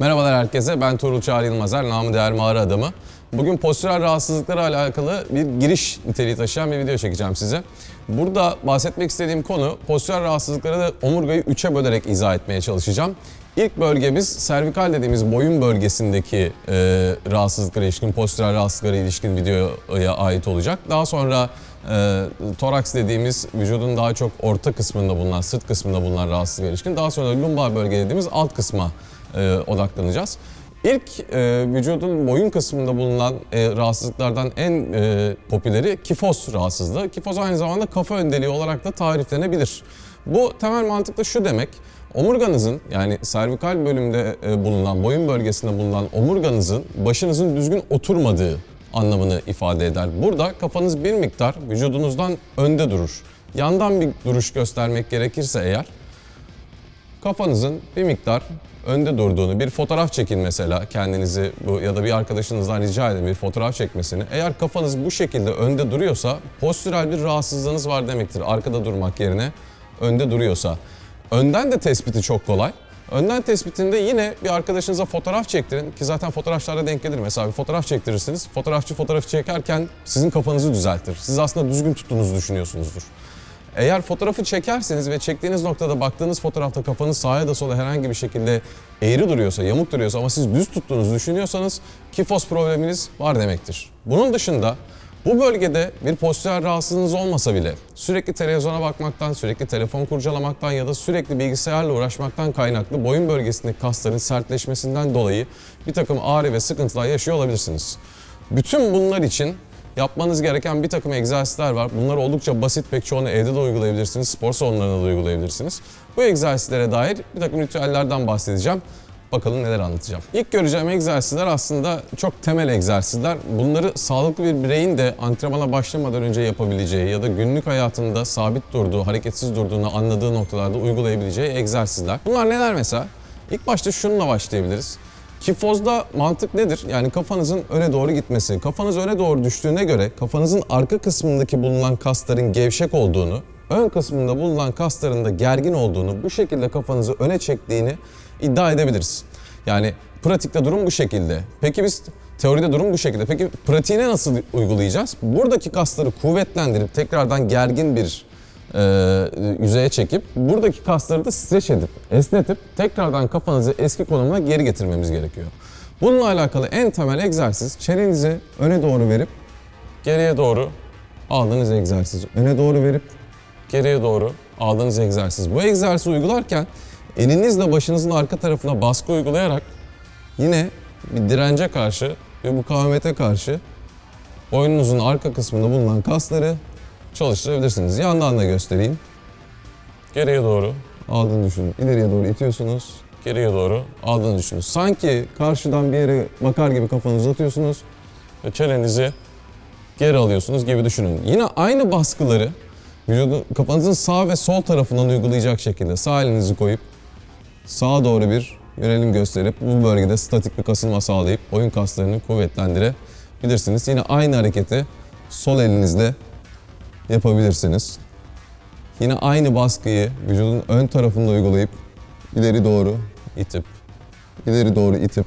Merhabalar herkese. Ben Tuğrul Çağrı Yılmazer, namı değer mağara adamı. Bugün postürel rahatsızlıklara alakalı bir giriş niteliği taşıyan bir video çekeceğim size. Burada bahsetmek istediğim konu postürel rahatsızlıkları da omurgayı üçe bölerek izah etmeye çalışacağım. İlk bölgemiz servikal dediğimiz boyun bölgesindeki e, rahatsızlıklara ilişkin, postürel rahatsızlıklara ilişkin videoya ait olacak. Daha sonra e, toraks dediğimiz vücudun daha çok orta kısmında bulunan, sırt kısmında bulunan rahatsızlıklara ilişkin. Daha sonra lumbar bölge dediğimiz alt kısma e, odaklanacağız. İlk e, vücudun boyun kısmında bulunan e, rahatsızlıklardan en e, popüleri kifoz rahatsızlığı. Kifoz aynı zamanda kafa öndeliği olarak da tariflenebilir. Bu temel mantıkta şu demek. Omurganızın yani servikal bölümde e, bulunan, boyun bölgesinde bulunan omurganızın başınızın düzgün oturmadığı anlamını ifade eder. Burada kafanız bir miktar vücudunuzdan önde durur. Yandan bir duruş göstermek gerekirse eğer kafanızın bir miktar önde durduğunu, bir fotoğraf çekin mesela kendinizi bu ya da bir arkadaşınızdan rica edin bir fotoğraf çekmesini. Eğer kafanız bu şekilde önde duruyorsa postürel bir rahatsızlığınız var demektir. Arkada durmak yerine önde duruyorsa. Önden de tespiti çok kolay. Önden tespitinde yine bir arkadaşınıza fotoğraf çektirin ki zaten fotoğrafçılarda denk gelir. Mesela bir fotoğraf çektirirsiniz. Fotoğrafçı fotoğrafı çekerken sizin kafanızı düzeltir. Siz aslında düzgün tuttuğunuzu düşünüyorsunuzdur. Eğer fotoğrafı çekerseniz ve çektiğiniz noktada baktığınız fotoğrafta kafanız sağa da sola herhangi bir şekilde eğri duruyorsa, yamuk duruyorsa ama siz düz tuttuğunuzu düşünüyorsanız kifos probleminiz var demektir. Bunun dışında bu bölgede bir postürel rahatsızlığınız olmasa bile sürekli televizyona bakmaktan, sürekli telefon kurcalamaktan ya da sürekli bilgisayarla uğraşmaktan kaynaklı boyun bölgesindeki kasların sertleşmesinden dolayı bir takım ağrı ve sıkıntılar yaşıyor olabilirsiniz. Bütün bunlar için yapmanız gereken bir takım egzersizler var. Bunlar oldukça basit pek çoğunu evde de uygulayabilirsiniz, spor salonlarında da uygulayabilirsiniz. Bu egzersizlere dair bir takım ritüellerden bahsedeceğim. Bakalım neler anlatacağım. İlk göreceğim egzersizler aslında çok temel egzersizler. Bunları sağlıklı bir bireyin de antrenmana başlamadan önce yapabileceği ya da günlük hayatında sabit durduğu, hareketsiz durduğunu anladığı noktalarda uygulayabileceği egzersizler. Bunlar neler mesela? İlk başta şununla başlayabiliriz. Kifozda mantık nedir? Yani kafanızın öne doğru gitmesi. Kafanız öne doğru düştüğüne göre kafanızın arka kısmındaki bulunan kasların gevşek olduğunu, ön kısmında bulunan kasların da gergin olduğunu, bu şekilde kafanızı öne çektiğini iddia edebiliriz. Yani pratikte durum bu şekilde. Peki biz teoride durum bu şekilde. Peki pratiğine nasıl uygulayacağız? Buradaki kasları kuvvetlendirip tekrardan gergin bir e, yüzeye çekip buradaki kasları da streç edip esnetip tekrardan kafanızı eski konumuna geri getirmemiz gerekiyor. Bununla alakalı en temel egzersiz çenenizi öne doğru verip geriye doğru aldığınız egzersiz. Öne doğru verip geriye doğru aldığınız egzersiz. Bu egzersizi uygularken elinizle başınızın arka tarafına baskı uygulayarak yine bir dirence karşı ve mukavemete karşı boynunuzun arka kısmında bulunan kasları çalıştırabilirsiniz. Yandan da göstereyim. Geriye doğru aldığını düşünün. İleriye doğru itiyorsunuz. Geriye doğru aldığını düşünün. Sanki karşıdan bir yere bakar gibi kafanızı uzatıyorsunuz ve çenenizi geri alıyorsunuz gibi düşünün. Yine aynı baskıları vücudun, kafanızın sağ ve sol tarafından uygulayacak şekilde sağ elinizi koyup sağa doğru bir yönelim gösterip bu bölgede statik bir kasılma sağlayıp boyun kaslarını kuvvetlendirebilirsiniz. Yine aynı hareketi sol elinizle yapabilirsiniz. Yine aynı baskıyı vücudun ön tarafında uygulayıp ileri doğru itip ileri doğru itip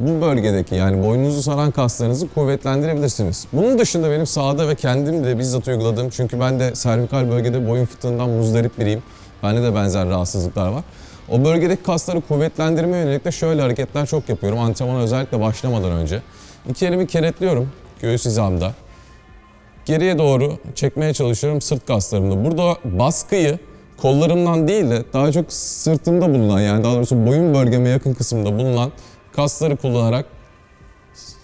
bu bölgedeki yani boynunuzu saran kaslarınızı kuvvetlendirebilirsiniz. Bunun dışında benim sağda ve kendim de bizzat uyguladığım çünkü ben de servikal bölgede boyun fıtığından muzdarip biriyim. Bende de benzer rahatsızlıklar var. O bölgedeki kasları kuvvetlendirme yönelik de şöyle hareketler çok yapıyorum. Antrenmana özellikle başlamadan önce. İki elimi kenetliyorum göğüs hizamda geriye doğru çekmeye çalışıyorum sırt kaslarımda. Burada baskıyı kollarımdan değil de daha çok sırtımda bulunan yani daha doğrusu boyun bölgeme yakın kısımda bulunan kasları kullanarak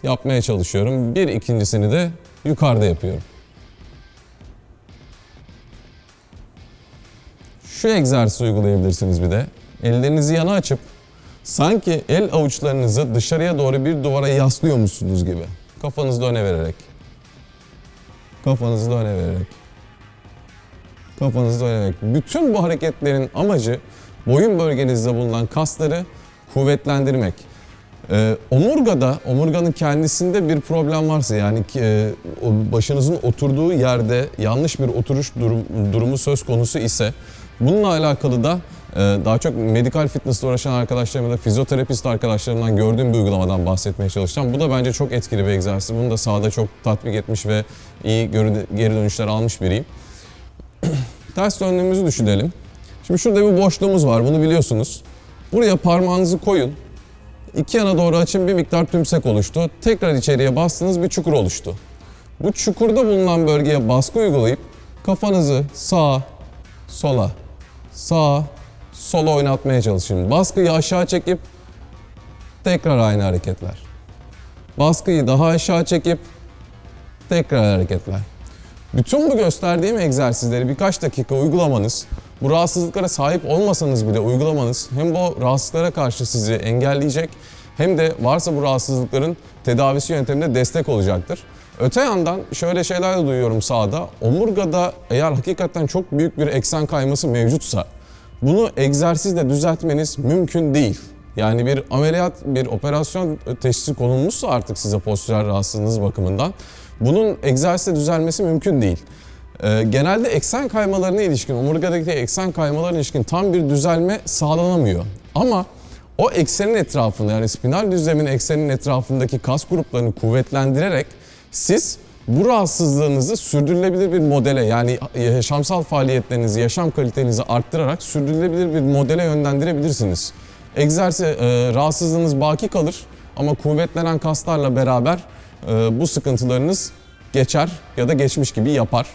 yapmaya çalışıyorum. Bir ikincisini de yukarıda yapıyorum. Şu egzersizi uygulayabilirsiniz bir de. Ellerinizi yana açıp sanki el avuçlarınızı dışarıya doğru bir duvara yaslıyormuşsunuz gibi. Kafanızı öne vererek. Kafanızı da öne vererek. Kafanızı da öne vererek. Bütün bu hareketlerin amacı boyun bölgenizde bulunan kasları kuvvetlendirmek. Ee, omurgada, omurganın kendisinde bir problem varsa yani e, başınızın oturduğu yerde yanlış bir oturuş durum- durumu söz konusu ise Bununla alakalı da e, daha çok medikal fitnessle uğraşan arkadaşlarım ya da fizyoterapist arkadaşlarımdan gördüğüm bir uygulamadan bahsetmeye çalışacağım. Bu da bence çok etkili bir egzersiz. Bunu da sahada çok tatbik etmiş ve iyi geri dönüşler almış biriyim. Ters döndüğümüzü düşünelim. Şimdi şurada bir boşluğumuz var, bunu biliyorsunuz. Buraya parmağınızı koyun. İki yana doğru açın bir miktar tümsek oluştu. Tekrar içeriye bastınız bir çukur oluştu. Bu çukurda bulunan bölgeye baskı uygulayıp kafanızı sağa, sola, sağa, sola oynatmaya çalışın. Baskıyı aşağı çekip tekrar aynı hareketler. Baskıyı daha aşağı çekip tekrar hareketler. Bütün bu gösterdiğim egzersizleri birkaç dakika uygulamanız, bu rahatsızlıklara sahip olmasanız bile uygulamanız hem bu rahatsızlıklara karşı sizi engelleyecek hem de varsa bu rahatsızlıkların tedavisi yönteminde destek olacaktır. Öte yandan şöyle şeyler de duyuyorum sahada. Omurgada eğer hakikaten çok büyük bir eksen kayması mevcutsa bunu egzersizle düzeltmeniz mümkün değil. Yani bir ameliyat, bir operasyon teşhisi konulmuşsa artık size postürel rahatsızlığınız bakımından bunun egzersizle düzelmesi mümkün değil. Ee, genelde eksen kaymalarına ilişkin, omurgadaki eksen kaymalarına ilişkin tam bir düzelme sağlanamıyor. Ama o eksenin etrafında yani spinal düzlemin eksenin etrafındaki kas gruplarını kuvvetlendirerek siz bu rahatsızlığınızı sürdürülebilir bir modele yani yaşamsal faaliyetlerinizi, yaşam kalitenizi arttırarak sürdürülebilir bir modele yönlendirebilirsiniz. Egzersiz, e, rahatsızlığınız baki kalır ama kuvvetlenen kaslarla beraber e, bu sıkıntılarınız geçer ya da geçmiş gibi yapar.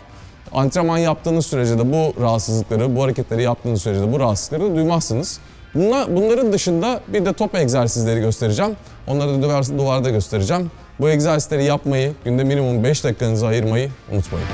Antrenman yaptığınız sürece de bu rahatsızlıkları, bu hareketleri yaptığınız sürece de bu rahatsızlıkları duymazsınız. Bunla, bunların dışında bir de top egzersizleri göstereceğim. Onları da duvar, duvarda göstereceğim. Bu egzersizleri yapmayı, günde minimum 5 dakikanızı ayırmayı unutmayın.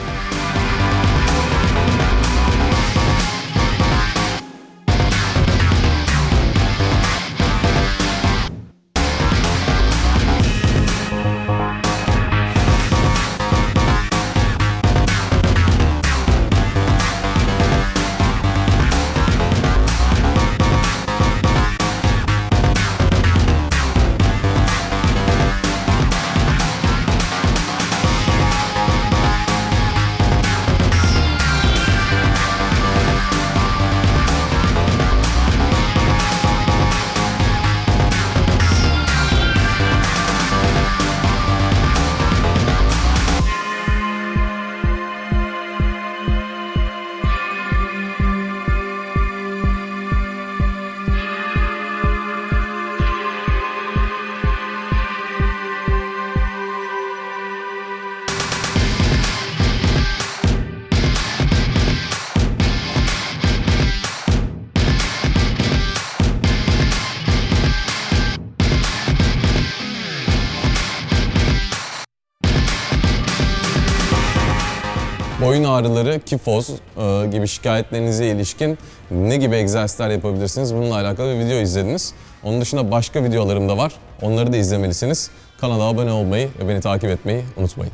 Boyun ağrıları, kifoz e, gibi şikayetlerinize ilişkin ne gibi egzersizler yapabilirsiniz? Bununla alakalı bir video izlediniz. Onun dışında başka videolarım da var. Onları da izlemelisiniz. Kanala abone olmayı ve beni takip etmeyi unutmayın.